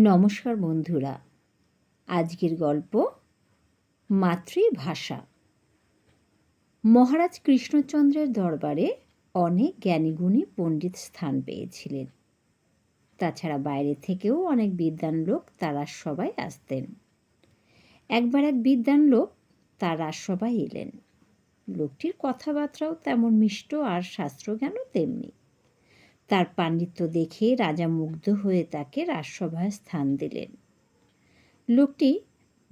নমস্কার বন্ধুরা। আজকের গল্প মাতৃভাষা। মহারাজ কৃষ্ণচন্দ্রের দরবারে অনেক জ্ঞানীগুণী পণ্ডিত স্থান পেয়েছিলেন। তাছাড়া বাইরে থেকেও অনেক বিদ্বান লোক তারা সবাই আসতেন। একবার এক বিদ্বান লোক তার রাজসভায় এলেন। লোকটির কথাবার্তাও তেমন মিষ্ট আর শাস্ত্রজ্ঞানও তেমনি। তার পাণ্ডিত্য দেখে রাজা মুগ্ধ হয়ে তাকে রাজসভায় স্থান দিলেন। লোকটি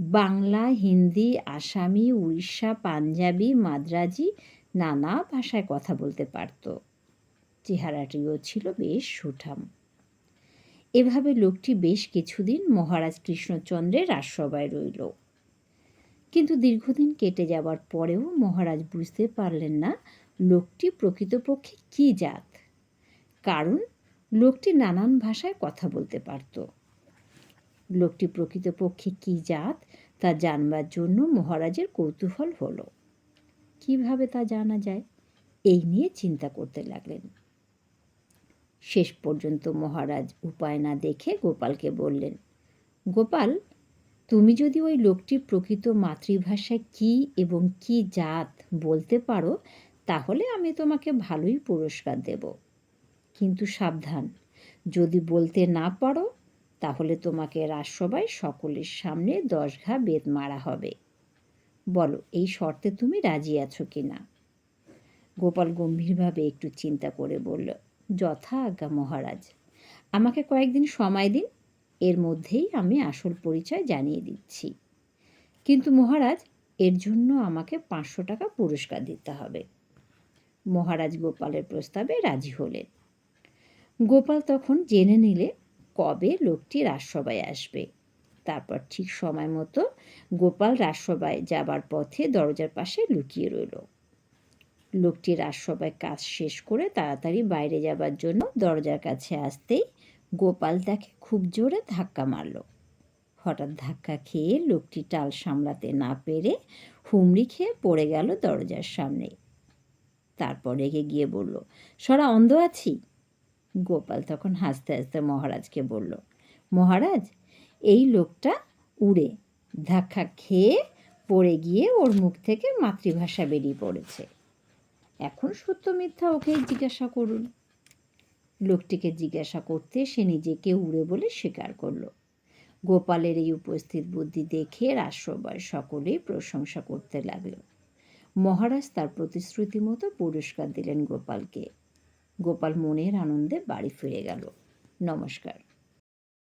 বাংলা, হিন্দি, আসামি, উড়িষ্যা, পাঞ্জাবি, মাদ্রাজি নানা ভাষায় কথা বলতে পারত। চেহারাটিও ছিল বেশ সুঠাম। এভাবে লোকটি বেশ কিছুদিন মহারাজ কৃষ্ণচন্দ্রের রাজসভায় রইল। কিন্তু দীর্ঘদিন কেটে যাওয়ার পরেও মহারাজ বুঝতে পারলেন না, লোকটি প্রকৃতপক্ষে কী জাত? কারণ লোকটি নানান ভাষায় কথা বলতে পারত। লোকটি প্রকৃতপক্ষে কী জাত, তা জানবার জন্য মহারাজের কৌতূহল হলো। কীভাবে তা জানা যায়, এই নিয়ে চিন্তা করতে লাগলেন। শেষ পর্যন্ত মহারাজ উপায় না দেখে গোপালকে বললেন, গোপাল, তুমি যদি ওই লোকটির প্রকৃত মাতৃভাষায় কি এবং কি জাত বলতে পারো, তাহলে আমি তোমাকে ভালোই পুরস্কার দেবো। কিন্তু সাবধান। যদি বলতে না পারো, তাহলে তোমাকে রাজসভায় সকলের সামনে দশ ঘা বেদ মারা হবে। বলো, এই শর্তে তুমি রাজি আছো কি না গোপাল গম্ভীরভাবে একটু চিন্তা করে বলল, যথা আজ্ঞা মহারাজ। আমাকে কয়েকদিন সময় দিন, এর মধ্যেই আমি আসল পরিচয় জানিয়ে দিচ্ছি। কিন্তু মহারাজ, এর জন্য আমাকে পাঁচশো টাকা পুরস্কার দিতে হবে। মহারাজ গোপালের প্রস্তাবে রাজি হলেন। গোপাল তখন জেনে নিলে কবে লোকটি রাজসভায় আসবে। তারপর ঠিক সময় মতো গোপাল রাজসভায় যাবার পথে দরজার পাশে লুকিয়ে রইল। লোকটি রাজসভায় কাজ শেষ করে তাড়াতাড়ি বাইরে যাবার জন্য দরজার কাছে আসতেই গোপাল তাকে খুব জোরে ধাক্কা মারল। হঠাৎ ধাক্কা খেয়ে লোকটি টাল সামলাতে না পেরে হুমড়ি খেয়ে পড়ে গেল দরজার সামনে। তারপর রেগে গিয়ে বলল, সরা অন্ধ আছি? গোপাল তখন হাসতে হাসতে মহারাজকে বলল, মহারাজ, এই লোকটা উড়ে ধাক্কা খেয়ে পড়ে গিয়ে ওর মুখ থেকে মাতৃভাষা বেরিয়ে পড়েছে। এখন সত্য মিথ্যা ওকেই জিজ্ঞাসা করুন। লোকটিকে জিজ্ঞাসা করতে সে নিজেকে উড়ে বলে স্বীকার করল। গোপালের এই উপস্থিত বুদ্ধি দেখে রাজসভায় সকলেই প্রশংসা করতে লাগল। মহারাজ তার প্রতিশ্রুতি মতো পুরস্কার দিলেন গোপালকে। গোপাল মনের আনন্দে বাড়ি ফিরে গেল। নমস্কার।